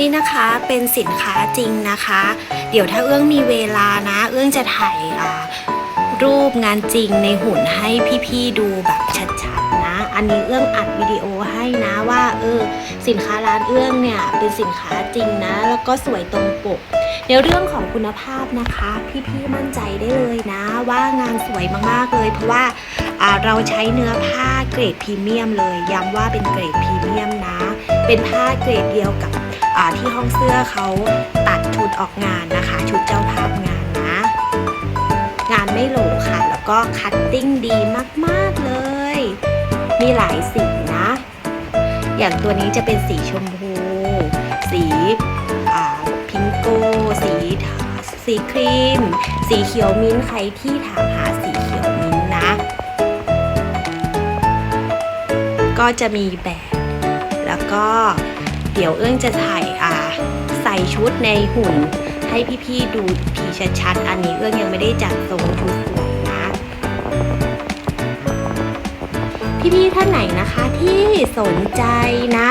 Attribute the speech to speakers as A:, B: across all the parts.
A: นี่นะคะเป็นสินค้าจริงนะคะ เดี๋ยวถ้าเอื้องมีเวลานะ เอื้องจะถ่ายรูปงานจริงในหุ่นให้พี่ๆดูแบบชัดๆนะ อันนี้เอื้องอัดวิดีโอให้นะว่าเออสินค้าร้านเอื้องเนี่ยเป็นสินค้าจริงนะ แล้วก็สวยตรงปกในเรื่องของคุณภาพนะคะ พี่ๆมั่นใจได้เลยนะว่างานสวยมากๆเลย เพราะว่าเราใช้เนื้อผ้าเกรดพรีเมียมเลยย้ำว่าเป็นเกรดพรีเมียมนะ เป็นผ้าเกรดเดียวกับ ที่ห้องเสื้อเขาตัดชุดออกงานนะคะ ชุดเจ้าภาพงานนะ งานไม่โหลค่ะ แล้วก็คัตติ้งดีมากๆเลย มีหลายสีนะ อย่างตัวนี้จะเป็นสีชมพู สีอ่าพิงโกสีสีครีม สีเขียวมิ้นท์ใครที่ถามหาสีเขียวมิ้นนะ ก็จะมีแบบ แล้วก็ เดี๋ยวเอื้องจะถ่ายอ่าใส่ชุดในหุ่น ให้พี่ๆดูทีชัดๆ อันนี้เอื้องยังไม่ได้จัดทรงชุดสวยนะ พี่ๆท่านไหนนะคะที่สนใจนะ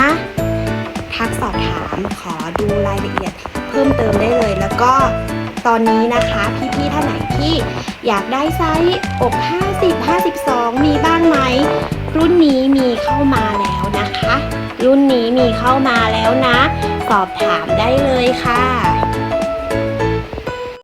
A: ทักสอบถามขอดูรายละเอียดเพิ่มเติมได้เลยแล้วก็ตอนนี้นะคะพี่ๆท่านไหนที่อยากได้ไซส์อก 50 52 มีบ้างไหม รุ่นนี้มีเข้ามาแล้วนะคะ รุ่นนี้มีเข้ามาแล้วนะ สอบถามได้เลยค่ะ